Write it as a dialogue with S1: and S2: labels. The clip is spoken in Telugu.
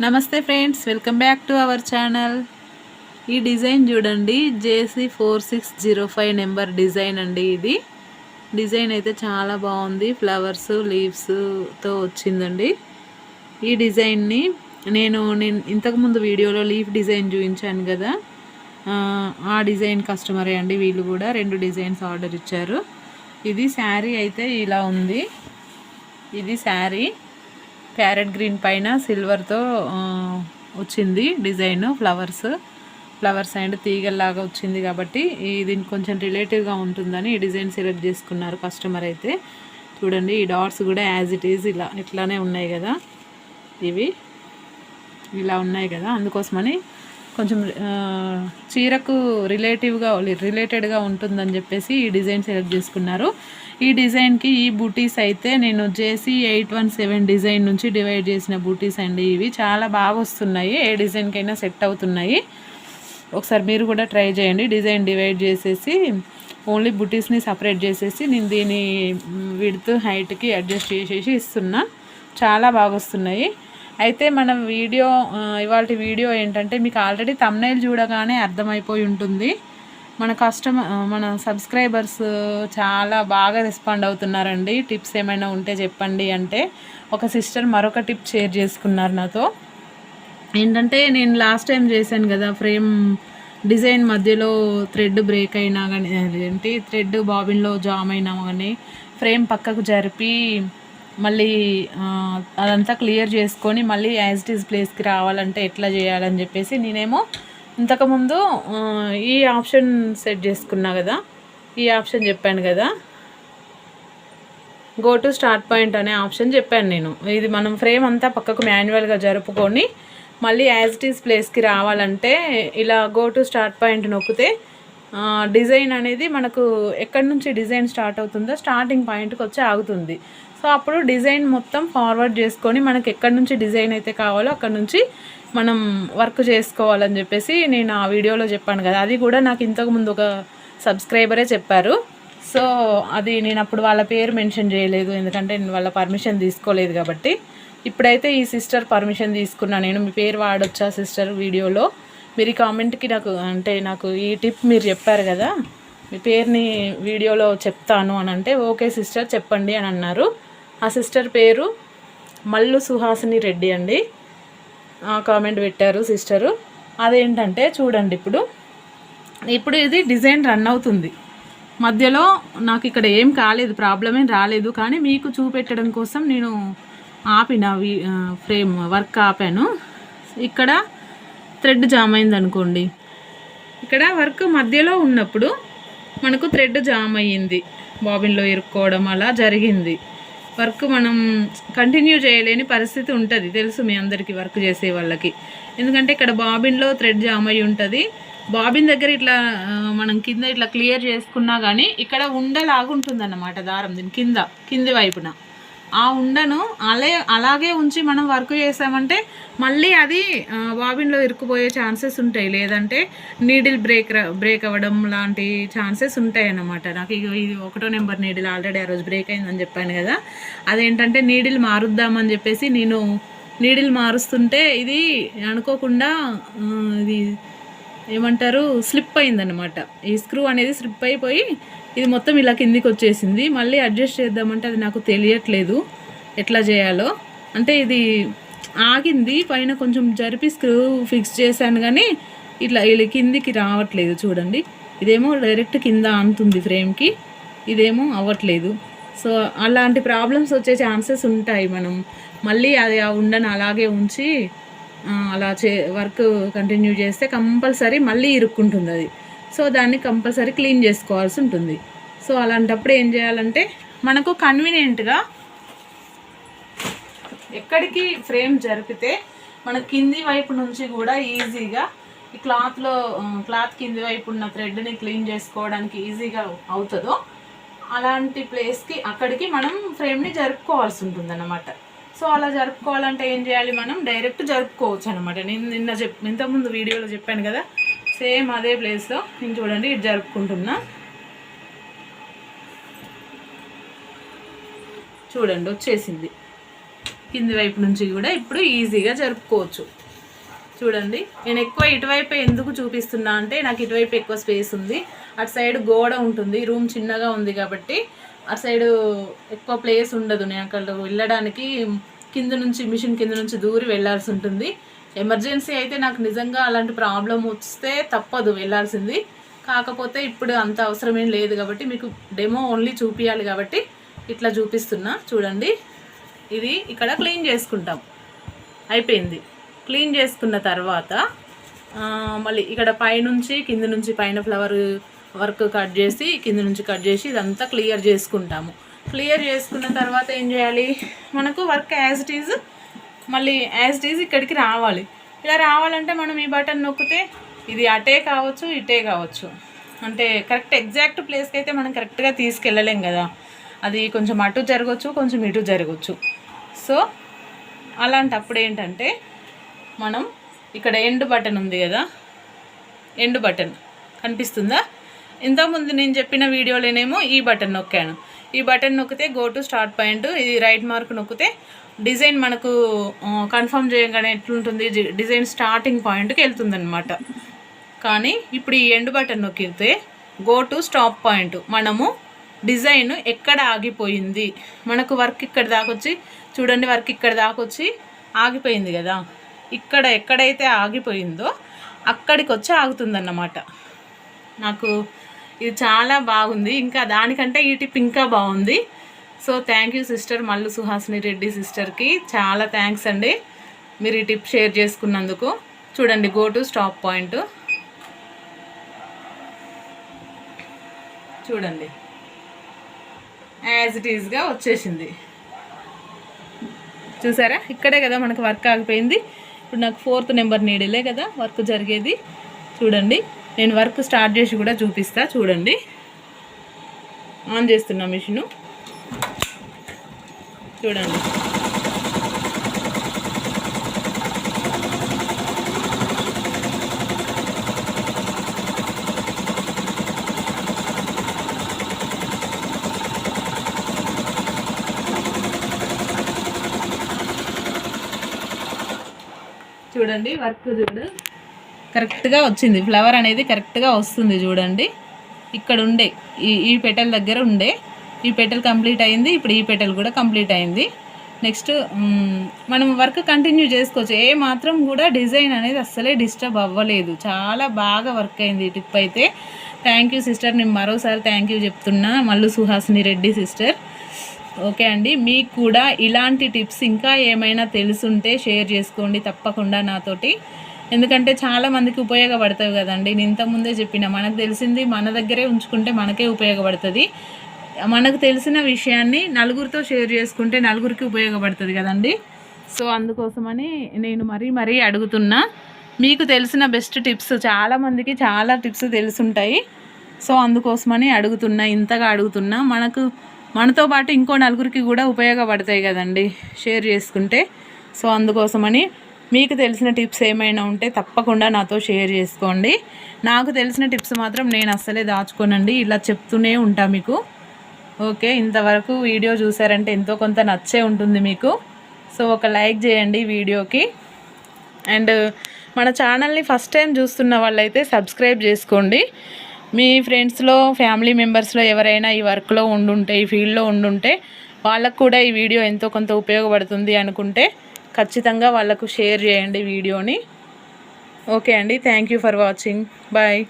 S1: నమస్తే friends welcome back to our channel. ఈ డిజైన్ చూడండి JC four six zero five number design అండి ఇది. డిజైన్ అయితే చాలా బాగుంది ఫ్లవర్స్ లీవ్స్తో వచ్చిందండి. ఈ డిజైన్ని నేను నేను ఇంతకుముందు వీడియోలో లీఫ్ డిజైన్ చూపించాను కదా. ఆ, డిజైన్ కస్టమరే అండి వీళ్ళు కూడా రెండు డిజైన్స్ ఆర్డర్ ఇచ్చారు. ఇది శారీ అయితే ఇలా ఉంది. ఇది శారీ ప్యారెట్ గ్రీన్ పైన సిల్వర్తో వచ్చింది డిజైన్ ఫ్లవర్స్. ఫ్లవర్స్ అండ్ తీగల్లాగా వచ్చింది కాబట్టి ఈ దీనికి కొంచెం రిలేటివ్గా ఉంటుందని ఈ డిజైన్ సెలెక్ట్ చేసుకున్నారు కస్టమర్ అయితే. చూడండి ఈ డాట్స్ కూడా యాజ్ ఇట్ ఈజ్ ఇలా ఇట్లానే ఉన్నాయి కదా. ఇవి ఇలా ఉన్నాయి కదా. అందుకోసమని కొంచెం చీరకు రిలేటివ్గా రిలేటెడ్గా ఉంటుందని చెప్పేసి ఈ డిజైన్ సెలెక్ట్ చేసుకున్నారు. ఈ డిజైన్కి ఈ బూటీస్ అయితే నేను JC eight one seven design నుంచి డివైడ్ చేసిన బూటీస్ అండి ఇవి. చాలా బాగా వస్తున్నాయి. ఏ డిజైన్కైనా సెట్ అవుతున్నాయి. ఒకసారి మీరు కూడా ట్రై చేయండి. డిజైన్ డివైడ్ చేసేసి ఓన్లీ బుటీస్ని సపరేట్ చేసేసి నేను దీని విడ్త్ హైట్కి అడ్జస్ట్ చేసేసి ఇస్తున్నా. చాలా బాగా వస్తున్నాయి. అయితే మన వీడియో ఇవాళ వీడియో ఏంటంటే మీకు ఆల్రెడీ తమ్నైల్ చూడగానే అర్థమైపోయి ఉంటుంది. మన కస్టమర్ మన సబ్స్క్రైబర్స్ చాలా బాగా రెస్పాండ్ అవుతున్నారండి. టిప్స్ ఏమైనా ఉంటే చెప్పండి అంటే ఒక సిస్టర్ మరొక టిప్ షేర్ చేసుకున్నారు నాతో. ఏంటంటే నేను లాస్ట్ టైం చేశాను కదా ఫ్రేమ్ డిజైన్ మధ్యలో థ్రెడ్ బ్రేక్ అయినా కానీ ఏంటి థ్రెడ్ బాబిన్లో జామ్ అయినా కానీ ఫ్రేమ్ పక్కకు జరిపి మళ్ళీ అదంతా క్లియర్ చేసుకొని మళ్ళీ యాజ్ ఇట్ ఈస్ ప్లేస్కి రావాలంటే ఎట్లా చేయాలని చెప్పేసి నేనేమో ఇంతకుముందు ఈ ఆప్షన్ సెట్ చేసుకున్నా కదా ఈ ఆప్షన్ చెప్పాను కదా. గో టు స్టార్ట్ పాయింట్ అనే ఆప్షన్ చెప్పాను నేను. ఇది మనం ఫ్రేమ్ అంతా పక్కకు మాన్యువల్గా జరుపుకొని మళ్ళీ యాజ్ ఇట్ ఈస్ ప్లేస్కి రావాలంటే ఇలా గో టు స్టార్ట్ పాయింట్ నొక్కితే డిజైన్ అనేది మనకు ఎక్కడి నుంచి డిజైన్ స్టార్ట్ అవుతుందో స్టార్టింగ్ పాయింట్కి వచ్చి ఆగుతుంది. సో అప్పుడు డిజైన్ మొత్తం ఫార్వర్డ్ చేసుకొని మనకి ఎక్కడి నుంచి డిజైన్ అయితే కావాలో అక్కడ నుంచి మనం వర్క్ చేసుకోవాలని చెప్పేసి నేను ఆ వీడియోలో చెప్పాను కదా. అది కూడా నాకు ఇంతకుముందు ఒక సబ్స్క్రైబరే చెప్పారు. సో అది నేను అప్పుడు వాళ్ళ పేరు మెన్షన్ చేయలేదు. ఎందుకంటే నేను వాళ్ళ పర్మిషన్ తీసుకోలేదు కాబట్టి. ఇప్పుడైతే ఈ సిస్టర్ పర్మిషన్ తీసుకున్నా. నేను మీ పేరు వాడొచ్చా సిస్టర్ వీడియోలో? మీరు ఈ కామెంట్కి నాకు అంటే నాకు ఈ టిప్ మీరు చెప్పారు కదా. మీ పేరుని వీడియోలో చెప్తాను అని అంటే ఓకే సిస్టర్ చెప్పండి అని అన్నారు. ఆ సిస్టర్ పేరు మల్లు సుహాసిని రెడ్డి అండి. ఆ కామెంట్ పెట్టారు సిస్టరు. అదేంటంటే చూడండి ఇప్పుడు. ఇప్పుడు ఇది డిజైన్ రన్ అవుతుంది. మధ్యలో నాకు ఇక్కడ ఏం కాలేదు ప్రాబ్లం ఏం రాలేదు కానీ మీకు చూపెట్టడం కోసం నేను ఆపిన ఫ్రేమ్ వర్క్ ఆపాను. ఇక్కడ థ్రెడ్ జామ్ అయింది అనుకోండి ఇక్కడ వర్క్ మధ్యలో ఉన్నప్పుడు మనకు థ్రెడ్ జామ్ అయ్యింది. బాబిన్లో ఇరుక్కోవడం అలా జరిగింది. వర్క్ మనం కంటిన్యూ చేయలేని పరిస్థితి ఉంటుంది. తెలుసు మీ అందరికీ వర్క్ చేసే వాళ్ళకి. ఎందుకంటే ఇక్కడ బాబిన్లో థ్రెడ్ జామ్ అయి ఉంటుంది. బాబిన్ దగ్గర ఇట్లా మనం కింద ఇట్లా క్లియర్ చేసుకున్నా కానీ ఇక్కడ ఉండలాగుంటుంది అన్నమాట దారం దీని కింద కింది వైపున. ఆ ఉండను. అలే అలాగే ఉంచి మనం వర్క్ చేసామంటే మళ్ళీ అది ఆ, బాబిన్లో ఇరుక్కుపోయే ఛాన్సెస్ ఉంటాయి. లేదంటే నీడిల్ బ్రేక్ బ్రేక్ అవ్వడం లాంటి ఛాన్సెస్ ఉంటాయి అన్నమాట నాకు ఇగో ఇది ఒకటో నెంబర్ నీడిల్ ఆల్రెడీ ఆ రోజు బ్రేక్ అయిందని చెప్పాను కదా. అదేంటంటే నీడిల్ మారుద్దామని చెప్పేసి నేను నీడిల్ మారుస్తుంటే ఇది అనుకోకుండా ఇది ఏమంటారు స్లిప్ అయిందనమాట ఈ స్క్రూ అనేది స్లిప్ అయిపోయి ఇది మొత్తం ఇలా కిందికి వచ్చేసింది. మళ్ళీ అడ్జస్ట్ చేద్దామంటే అది నాకు తెలియట్లేదు ఎట్లా చేయాలో. అంటే ఇది ఆగింది పైన కొంచెం జరిపి స్క్రూ ఫిక్స్ చేశాను కానీ ఇట్లా ఇలా కిందికి రావట్లేదు చూడండి. ఇదేమో డైరెక్ట్ కింద అంటుంది ఫ్రేమ్కి ఇదేమో అవ్వట్లేదు. సో అలాంటి ప్రాబ్లమ్స్ వచ్చే ఛాన్సెస్ ఉంటాయి మనం. మళ్ళీ అది ఆ ఉండను అలాగే ఉంచి అలా చే వర్క్ కంటిన్యూ చేస్తే కంపల్సరీ మళ్ళీ ఇరుక్కుంటుంది అది. సో దాన్ని కంపల్సరీ క్లీన్ చేసుకోవాల్సి ఉంటుంది. సో అలాంటప్పుడు ఏం చేయాలంటే మనకు కన్వీనియంట్గా ఎక్కడికి ఫ్రేమ్ జరిపితే మన కింది వైపు నుంచి కూడా ఈజీగా ఈ క్లాత్లో క్లాత్ కింది వైపు ఉన్న థ్రెడ్ని క్లీన్ చేసుకోవడానికి ఈజీగా అవుతుందో అలాంటి ప్లేస్కి అక్కడికి మనం ఫ్రేమ్ని జరుపుకోవాల్సి ఉంటుంది అన్నమాట సో అలా జరుపుకోవాలంటే ఏం చేయాలి మనం? డైరెక్ట్ జరుపుకోవచ్చు అనమాట నేను నిన్న చెప్ ఇంతకుముందు వీడియోలో చెప్పాను కదా? సేమ్ అదే ప్లేస్లో నేను చూడండి ఇటు జరుపుకుంటున్నా. చూడండి వచ్చేసింది. కింది వైపు నుంచి కూడా ఇప్పుడు ఈజీగా జరుపుకోవచ్చు. చూడండి. నేను ఎక్కువ ఇటువైపు ఎందుకు చూపిస్తున్నా అంటే నాకు ఇటువైపు ఎక్కువ స్పేస్ ఉంది. అటు సైడ్ గోడ ఉంటుంది. రూమ్ చిన్నగా ఉంది కాబట్టి అటు సైడ్ ఎక్కువ ప్లేస్ ఉండదు. నేను అక్కడ వెళ్ళడానికి కింద నుంచి మిషన్ కింద నుంచి దూరి వెళ్ళాల్సి ఉంటుంది. ఎమర్జెన్సీ అయితే నాకు నిజంగా అలాంటి ప్రాబ్లం వస్తే తప్పదు వెళ్ళాల్సింది. కాకపోతే ఇప్పుడు అంత అవసరం ఏం లేదు కాబట్టి మీకు డెమో ఓన్లీ చూపించాలి కాబట్టి ఇట్లా చూపిస్తున్నా. చూడండి. ఇది ఇక్కడ క్లీన్ చేసుకుంటాం. అయిపోయింది. క్లీన్ చేసుకున్న తర్వాత మళ్ళీ ఇక్కడ పైనుంచి కింద నుంచి పైన ఫ్లవర్ వర్క్ కట్ చేసి కింద నుంచి కట్ చేసి ఇదంతా క్లియర్ చేసుకుంటాము. క్లియర్ చేసుకున్న తర్వాత ఏం చేయాలి? మనకు వర్క్ యాజ్ ఇట్ ఈజ్ మళ్ళీ యాజ్ ఇట్ ఈజ్ ఇక్కడికి రావాలి. ఇలా రావాలంటే మనం ఈ బటన్ నొక్కితే ఇది అటే కావచ్చు ఇటే కావచ్చు. అంటే కరెక్ట్ ఎగ్జాక్ట్ ప్లేస్కి అయితే మనం కరెక్ట్గా తీసుకెళ్ళలేం కదా. అది కొంచెం అటు జరగవచ్చు కొంచెం ఇటు జరగవచ్చు సో అలాంటప్పుడు ఏంటంటే మనం ఇక్కడ ఎండ్ బటన్ ఉంది కదా. ఎండ్ బటన్ కనిపిస్తుందా? ఇంతకుముందు నేను చెప్పిన వీడియోలోనేమో ఈ బటన్ నొక్కాను. ఈ బటన్ నొక్కితే గో టు స్టార్ట్ పాయింట్ ఇది రైట్ మార్క్ నొక్కితే డిజైన్ మనకు కన్ఫర్మ్ చేయగానే ఎట్లుంటుంది? డిజైన్ స్టార్టింగ్ పాయింట్కి వెళ్తుందన్నమాట. కానీ ఇప్పుడు ఈ ఎండ్ బటన్ నొక్కితే గో టు స్టాప్ పాయింట్. మనము డిజైన్ ఎక్కడ ఆగిపోయింది? మనకు వర్క్ ఇక్కడ దాకొచ్చి చూడండి వర్క్ ఇక్కడ దాకొచ్చి ఆగిపోయింది కదా. ఇక్కడ ఎక్కడైతే ఆగిపోయిందో అక్కడికి వచ్చి ఆగుతుందన్నమాట. నాకు ఇది చాలా బాగుంది. ఇంకా దానికంటే ఈ టిప్ ఇంకా బాగుంది. So thank you sister Mallu Suhasini Reddy సిస్టర్కి చాలా థ్యాంక్స్ అండి మీరు ఈ టిప్ షేర్ చేసుకున్నందుకు. చూడండి గో టు స్టాప్ పాయింట్ చూడండి. యాజ్ ఇట్ ఈజ్గా వచ్చేసింది. చూసారా? ఇక్కడే కదా మనకు వర్క్ ఆగిపోయింది. ఇప్పుడు నాకు ఫోర్త్ నెంబర్ నీడిలే కదా వర్క్ జరిగేది. చూడండి. నేను వర్క్ స్టార్ట్ చేసి కూడా చూపిస్తా చూడండి. ఆన్ చేస్తున్నా మిషను. చూడండి. చూడండి వర్క్ చూడు. కరెక్ట్గా వచ్చింది. ఫ్లవర్ అనేది కరెక్ట్గా వస్తుంది చూడండి. ఇక్కడ ఉండే ఈ ఈ పెటల్ దగ్గర ఉండే ఈ పెటల్ కంప్లీట్ అయింది ఇప్పుడు ఈ పెటల్ కూడా కంప్లీట్ అయింది. నెక్స్ట్ మనం వర్క్ కంటిన్యూ చేసుకోవచ్చు. ఏ మాత్రం కూడా డిజైన్ అనేది అస్సలే డిస్టర్బ్ అవ్వలేదు. చాలా బాగా వర్క్ అయింది ఈ టిప్ అయితే. థ్యాంక్ యూ సిస్టర్ నేను మరోసారి థ్యాంక్ యూ చెప్తున్నా. మల్లు సుహాసిని రెడ్డి సిస్టర్. ఓకే అండి మీకు కూడా ఇలాంటి టిప్స్ ఇంకా ఏమైనా తెలుసుంటే షేర్ చేసుకోండి తప్పకుండా నాతోటి. ఎందుకంటే చాలా మందికి ఉపయోగపడతాయి కదండి. నేను ఇంతకుముందే చెప్పిన మనకు తెలిసింది మన దగ్గరే ఉంచుకుంటే మనకే ఉపయోగపడుతుంది. మనకు తెలిసిన విషయాన్ని నలుగురితో షేర్ చేసుకుంటే నలుగురికి ఉపయోగపడుతుంది కదండి. సో అందుకోసమని నేను మరీ మరీ అడుగుతున్నా. మీకు తెలిసిన బెస్ట్ టిప్స్ చాలామందికి చాలా టిప్స్ తెలుసుంటాయి. సో అందుకోసమని అడుగుతున్నా ఇంతగా అడుగుతున్నా. మనకు మనతో పాటు ఇంకో నలుగురికి కూడా ఉపయోగపడతాయి కదండి షేర్ చేసుకుంటే. సో అందుకోసమని మీకు తెలిసిన టిప్స్ ఏమైనా ఉంటే తప్పకుండా నాతో షేర్ చేసుకోండి. నాకు తెలిసిన టిప్స్ మాత్రం నేను అస్సలే దాచుకోనండి. ఇలా చెప్తూనే ఉంటా మీకు. ఓకే ఇంతవరకు వీడియో చూసారంటే ఎంతో కొంత నచ్చే ఉంటుంది మీకు. సో ఒక లైక్ చేయండి వీడియోకి. అండ్ మన ఛానల్ని ఫస్ట్ టైం చూస్తున్న వాళ్ళైతే సబ్స్క్రైబ్ చేసుకోండి. మీ ఫ్రెండ్స్లో ఫ్యామిలీ మెంబర్స్లో ఎవరైనా ఈ వర్క్లో ఉండుంటే ఈ ఫీల్డ్లో ఉండుంటే వాళ్ళకు కూడా ఈ వీడియో ఎంతో కొంత ఉపయోగపడుతుంది అనుకుంటే ఖచ్చితంగా వాళ్ళకు షేర్ చేయండి వీడియోని. ఓకే అండి. Thank you for watching bye